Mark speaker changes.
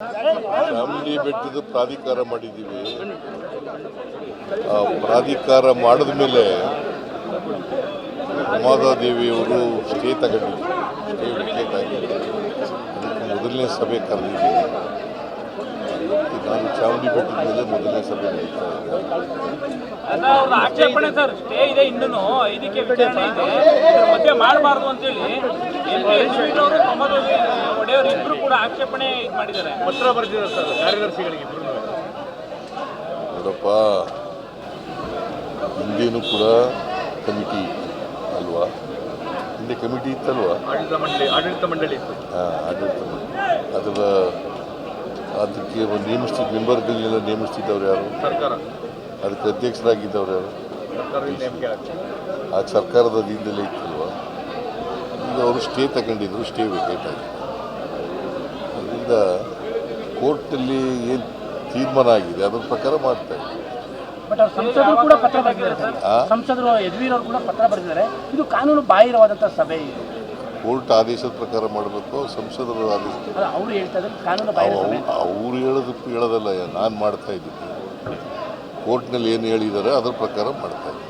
Speaker 1: ಚಾಮುಂಡಿ ಬೆಟ್ಟದ ಪ್ರಾಧಿಕಾರ ಮಾಡಿದ್ದೀವಿ. ಆ, ಪ್ರಾಧಿಕಾರ ಮಾಡಿದ ಮೇಲೆ ಉಮಾದಾದೇವಿಯವರು ಸ್ಟೇ ತಗೊಂಡಿದ್ರು. ಸ್ಟೇ ಮೊದಲನೇ ಸಭೆ ಕರೆದಿದ್ದೀನಿ ನಾನು ಚಾವಣಿ ಬೆಟ್ಟದ ಮೇಲೆ ಮೊದಲನೇ ಸಭೆ ನಡೀತಾ ಇದೆ
Speaker 2: ಆಕ್ಷೇಪಣೆ ಸರ್ ಸ್ಟೇ ಇದೆ ಇನ್ನೂ ಐದಕ್ಕೆ ವಿಚಾರಣೆ ಇದೆ. ಇದ್ರ ಮಧ್ಯೆ ಮಾಡಬಾರ್ದು ಅಂತೇಳಿ ಅವರು ಪ್ರಮೋದ್ ಒಡೆಯವರು ಇಬ್ರು ಕೂಡ ಆಕ್ಷೇಪಣೆ ಇದು ಮಾಡಿದ್ದಾರೆ.
Speaker 3: ಪತ್ರ ಬರೆದಿದ್ದಾರೆ ಸರ್ ಕಾರ್ಯದರ್ಶಿಗಳಿಗೆ
Speaker 1: ನೋಡಪ್ಪ ಹಿಂದೇನು ಕೂಡ ಕಮಿಟಿ ಅಲ್ವಾ? ಹಿಂದೆ ಕಮಿಟಿ ಇತ್ತಲ್ವಾ?
Speaker 3: ಆಡಳಿತ ಮಂಡಳಿ ಆಡಳಿತ ಮಂಡಳಿ ಇತ್ತು.
Speaker 1: ಆ, ಆಡಳಿತ ಮಂಡಳಿ. ಅದರ ಅದಕ್ಕೆ ಒಂದು ನೇಮಿಸ್ತಿದ್ದ ಮೆಂಬರ್ಗಳನ್ನೆಲ್ಲ ನೇಮಿಸ್ತಿದ್ದವ್ರು ಯಾರು?
Speaker 3: ಸರ್ಕಾರ.
Speaker 1: ಅದಕ್ಕೆ ಅಧ್ಯಕ್ಷರಾಗಿದ್ದವ್ರು ಯಾರು? ಆ ಸರ್ಕಾರದ ಅಧೀನದಲ್ಲೇ ಇತ್ತಲ್ವ? ಈಗ ಅವರು ಸ್ಟೇ ತಗೊಂಡಿದ್ರು ಸ್ಟೇ ವೇಕೇಟ್ ಆಗಿದೆ. ಅದರಿಂದ ಕೋರ್ಟಲ್ಲಿ ಏನು ತೀರ್ಮಾನ ಆಗಿದೆ ಅದ್ರ ಪ್ರಕಾರ ಮಾಡ್ತಾ ಇದ್ದಾರೆ.
Speaker 4: ಬಟ್ ಸಂಸದರು ಕೂಡ ಪತ್ರ ಬರೆದಿದ್ದಾರೆ. ಸರ್
Speaker 1: ಆ?
Speaker 4: ಸಂಸದರು ಯದುವೀರ್ ಅವರು ಕೂಡ ಪತ್ರ ಬರೆದಿದ್ದಾರೆ. ಇದು ಕಾನೂನು ಬಾಹಿರವಾದಂಥ ಸಭೆ ಇದು.
Speaker 1: ಕೋರ್ಟ್ ಆದೇಶದ ಪ್ರಕಾರ ಮಾಡಬೇಕು ಸಂಸದರ ಆದೇಶ
Speaker 4: ಅವ್ರು
Speaker 1: ಹೇಳೋದು ಹೇಳೋದಲ್ಲ ನಾನು ಮಾಡ್ತಾ ಇದ್ದೀನಿ. ಕೋರ್ಟ್ನಲ್ಲಿ ಏನು ಹೇಳಿದ್ದಾರೆ ಅದ್ರ ಪ್ರಕಾರ ಮಾಡ್ತಾ ಇದ್ದೀನಿ.